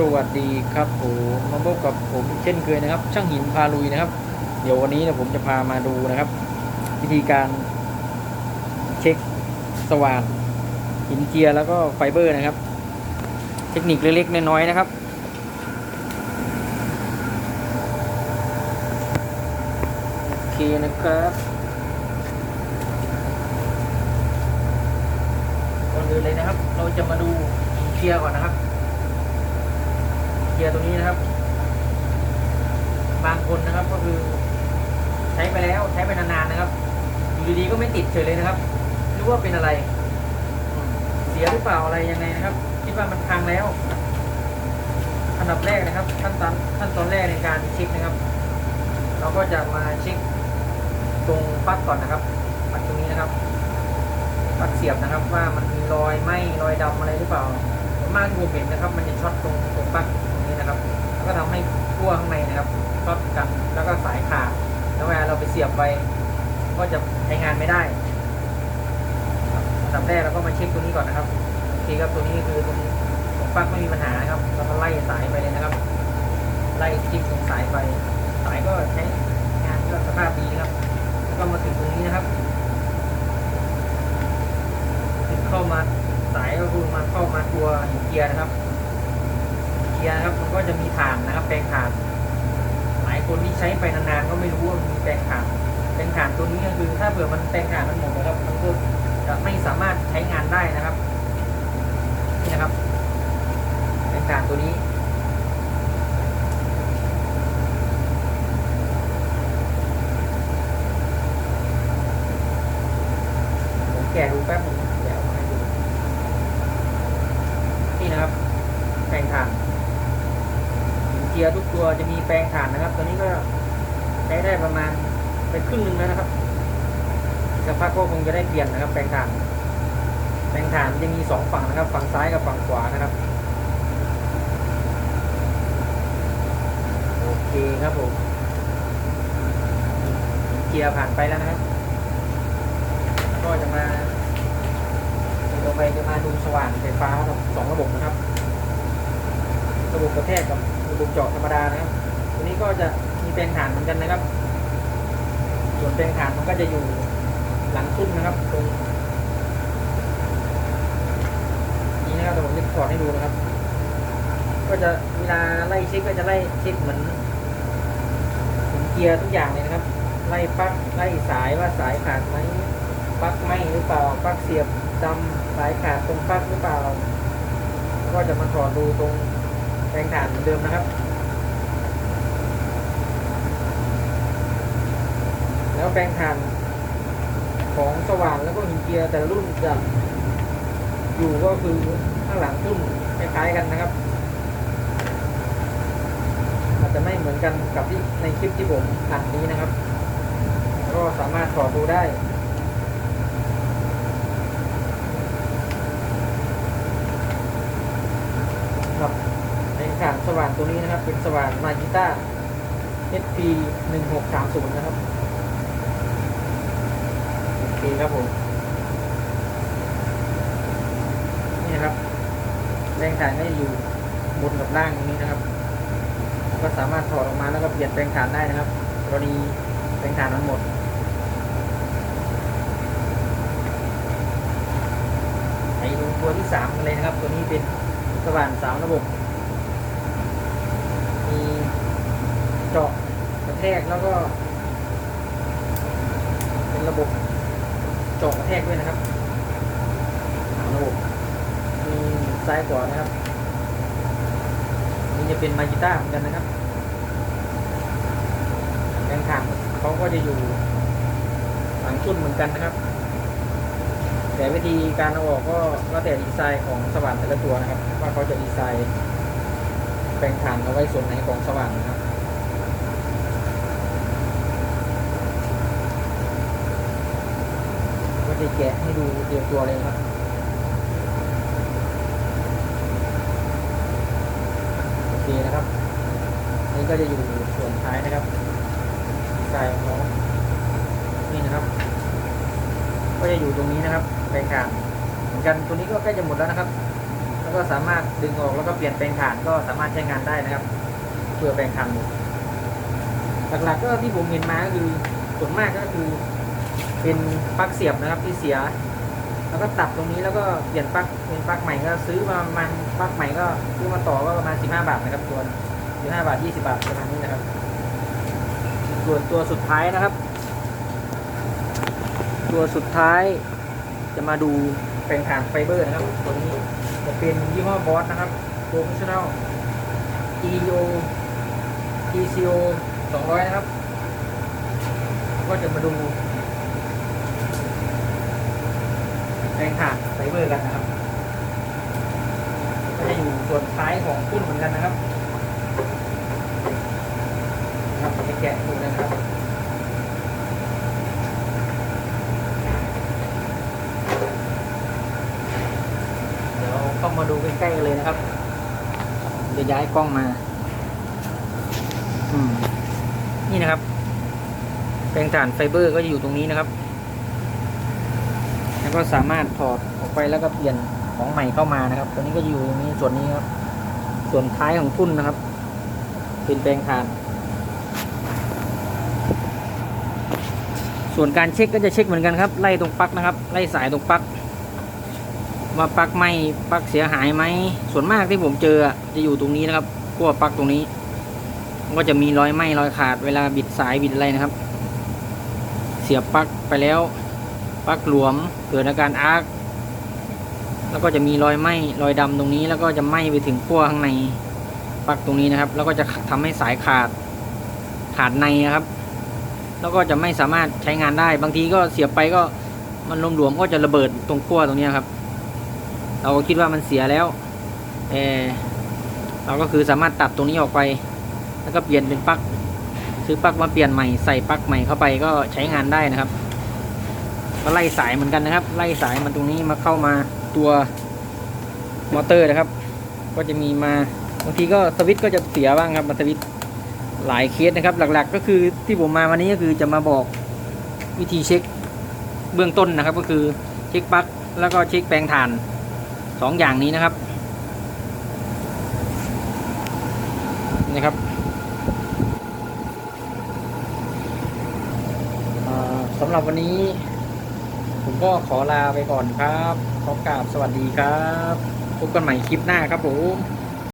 สวัสดีครับผมมาพบกับผมเช่นเคยนะครับ ช่างหินพาลุยนะครับ เดี๋ยววันนี้เนี่ยผมจะพามาดูนะครับ วิธีการเช็คสว่านหินเจียร์แล้วก็ไฟเบอร์นะครับ เทคนิคเล็กๆน้อยๆนะครับ โอเคนะครับก่อนอื่นเลยนะครับ เราจะมาดูหินเจียร์ก่อนนะครับ เกียร์ตัวนี้นะครับ บางคนนะครับ ก็คือ ใช้ไปแล้วใช้ไปนานๆนะครับอยู่ดีๆก็ไม่ติดเฉยเลยนะครับรู้ว่าเป็นอะไร เสียหรือเปล่าอะไรยังไงนะครับ คิดว่ามันพังแล้วอันดับแรกนะครับ ขั้นตอนขั้นตอนแรกในการเช็คนะครับ เราก็จะมาเช็คตรงปลั๊กก่อนนะครับปลั๊กตรงนี้นะครับปลั๊กเสียบนะครับ ว่ามันมีรอยไหมรอยดำอะไรหรือเปล่า มากที่ผมเห็นนะครับ มันจะช็อตตรงตรงปลั๊กตรงนี้นะครับ แล้วก็ทำให้ขั้วข้างในนะครับช็อตกันแล้วก็สายขาดแล้วเวลาเราไปเสียบไป ก็จะใช้งานไม่ได้ครับอันดับแรกเราก็มาเช็คตัวนี้ก่อนนะครับโอเคครับตัวนี้คือตรงตรงปลั๊กไม่มีปัญหานะครับเราก็ไล่สายไปเลยนะครับ ไล่คลิปตรงสายไป สายก็ใช้งานก็สภาพดีนะครับแล้วก็มาถึงตรงนี้นะครับถึงเข้ามา สายก็คือมาเข้ามาตัวเกียร์นะครับ เกียร์นะครับมันก็จะมีฐานนะครับแปลงฐานหลายคนที่ใช้ไปนานๆก็ไม่รู้ว่ามีแปลงฐานแปลงฐานตัวนี้ก็คือถ้าเผื่อมันแปลงฐานมันหมดนะครับมันก็จะไม่สามารถใช้งานได้นะครับนี่นะครับแปลงฐานตัวนี้แกะดูแป๊บหนึงแกะออกมาให้ดู นะครับ แปลงถ่านเจียร์ทุกตัวจะมีแปลงถ่านนะครับ ตัวนี้ก็ใช้ได้ประมาณไปครึ่งหนึงแล้วนะครับสักพักก็คงจะได้เปลี่ยนนะครับ แปลงถ่าน แปลงถ่านจะมีสองฝั่งนะครับ ฝั่งซ้ายกับฝั่งขวานะครับ โอเคครับผมเจียร์ผ่านไปแล้วนะครับ ก็จะมา ไปจะมาดูสว่านไฟฟ้าครับสองระบบนะครับ ระบบกระแทกกับระบบเจาะธรรมดานะครับตัวนี้ก็จะมีแปลงฐานเหมือนกันนะครับ ส่วนแปลงฐานมันก็จะอยู่หลังทุ่นนะครับ ตรงนี้นะครับเดี๋ยวผมจะถอดให้ดูนะครับ ก็จะเวลาไล่เช็คก็จะไล่เช็คเหมือนเกียร์ทุกอย่างเลยนะครับ ไล่ปั๊กไล่สายว่าสายขาดไหม ปลั๊กไหมหรือเปล่าปลั๊กเสียบดำสายขาดตรงปลั๊กหรือเปล่า ก็จะมาถอดดูตรงแปลงถ่านเหมือนเดิมนะครับ แล้วแปลงถ่านของสว่านแล้วก็หินเกียร์แต่รุ่นจะอยู่ก็คือข้างหลังทุ่นคล้ายๆกันนะครับอาจจะไม่เหมือนกันกับที่ในคลิปที่ผมอัดนี้นะครับ ก็สามารถถอดดูได้ ครับในขานส ว่านตัวนี้นะครับ เป็นสว่านมาจิต้า HP 1630 นะครับ โอเคครับผม นี่นะครับ แรงถ่านก็จะอยู่บนกับล่างอย่างนี้นะครับ ก็สามารถถอดออกมาแล้วก็เปลี่ยนแปลงฐานได้นะครับกรณีแปลงฐานมันหมดไปดูตัวที่สามเลยนะครับ ตัวนี้เป็นสว่านสามระบบ มีเจาะกระ แทกแล้วก็ เป็นระบบเจาะกระแทกด้วยนะครับระบบมีซ้ายขวานะครับ นี่จะเป็นมาจิต้าเหมือนกันนะครับแรงถ่านเขาก็จะอยู่หลังชุนเหมือนกันนะครับ แต่วิธีการเอาออกก็แล้วแต่ดีไซน์ของสว่านแต่ละตัวนะครับ ว่าเขาจะดีไซน์แปลงฐานเอาไว้ส่วนไหนของสว่านนะครับ ก็จะ แกะให้ดูเตรียมตัวเลยครับโอเคนะครับ นี่ก็จะอยู่ส่วนท้ายนะครับดีไซน์ของเขานี่นะครับ ก็จะอยู่ตรงนี้นะครับแปลงกลางเหมือนกันตัวนี้ก็ใกล้จะหมดแล้วนะครับ แล้วก็สามารถดึงออกแล้วก็เปลี่ยนแปลงฐานก็สามารถใช้งานได้นะครับเพื่อแปลงฐานหลักๆก็ที่ผมเห็นมาก็คือส่วนมากก็คือ เป็นปลั๊กเสียบนะครับที่เสีย แล้วก็ตัดตรงนี้แล้วก็เปลี่ยนปลั๊กเป็นปลั๊กใหม่ก็ซื้อมาประมาณปลั๊กใหม่ก็ซื้อมาต่อก็ประมาณ15บาทนะครับตัว15บาท20บาทประมาณนี้นะครับ ส่วนตัวสุดท้ายนะครับ ตัวสุดท้ายจะมาดูแปลงฐานไฟเบอร์นะครับตัวนี้จะเป็นยี่ห้อบอสนะครับ Professional EO TCO 200 นะครับ ก็จะมาดู แปลงฐานไฟเบอร์กันนะครับ ก็จะอยู่ส่วนท้ายของพุ่นเหมือนกันนะครับนะครับจะแกะดูนะครับเดี๋ยวเข้ามาดูใกล้ๆเลยนะครับเดี๋ยวย้ายกล้องมา อืม นี่นะครับแปลงถ่านไฟเบอร์ก็จะอยู่ตรงนี้นะครับ ก็สามารถถอดออกไปแล้วก็เปลี่ยนของใหม่เข้ามานะครับ ตัวนี้ก็อยู่ตรงนี้ส่วนนี้ครับ ส่วนท้ายของทุ่นนะครับเป็นแปลงถ่านส่วนการเช็คก็จะเช็คเหมือนกันครับ ไล่ตรงปลั๊กนะครับ ไล่สายตรงปลั๊กว่าปลั๊กไหมปลั๊กเสียหายไหมส่วนมากที่ผมเจอจะอยู่ตรงนี้นะครับขั้วปลั๊กตรงนี้ ก็จะมีรอยไหมรอยขาดเวลาบิดสายบิดอะไรนะครับ เสียบปลั๊กไปแล้ว ปลั๊กหลวมเกิดอาการอาร์คแล้วก็จะมีรอยไหม้รอยดำตรงนี้ แล้วก็จะไหม้ไปถึงขั้วข้างในปลั๊กตรงนี้นะครับ แล้วก็จะทำให้สายขาดขาดในนะครับ แล้วก็จะไม่สามารถใช้งานได้ บางทีก็เสียบไปก็มันหลวมๆก็จะระเบิดตรงขั้วตรงนี้ครับ เราก็คิดว่ามันเสียแล้วแต่เราก็คือสามารถตัดตรงนี้ออกไป แล้วก็เปลี่ยนเป็นปลั๊กซื้อปลั๊กมาเปลี่ยนใหม่ใส่ปลั๊กใหม่เข้าไปก็ใช้งานได้นะครับ ก็ไล่สายเหมือนกันนะครับ ไล่สายมันตรงนี้มาเข้ามาตัวมอเตอร์นะครับ ก็จะมีมาบางทีก็สวิตก็จะเสียบ้างครับมาสวิตหลายเคสนะครับ หลักๆ ก็คือที่ผมมาวันนี้ก็คือจะมาบอกวิธีเช็คเบื้องต้นนะครับ ก็คือเช็คปลั๊กแล้วก็เช็คแปลงถ่านสองอย่างนี้นะครับนะครับสำหรับวันนี้ ผมก็ขอลาไปก่อนครับ ขอกราบสวัสดีครับ พบกันใหม่คลิปหน้าครับผม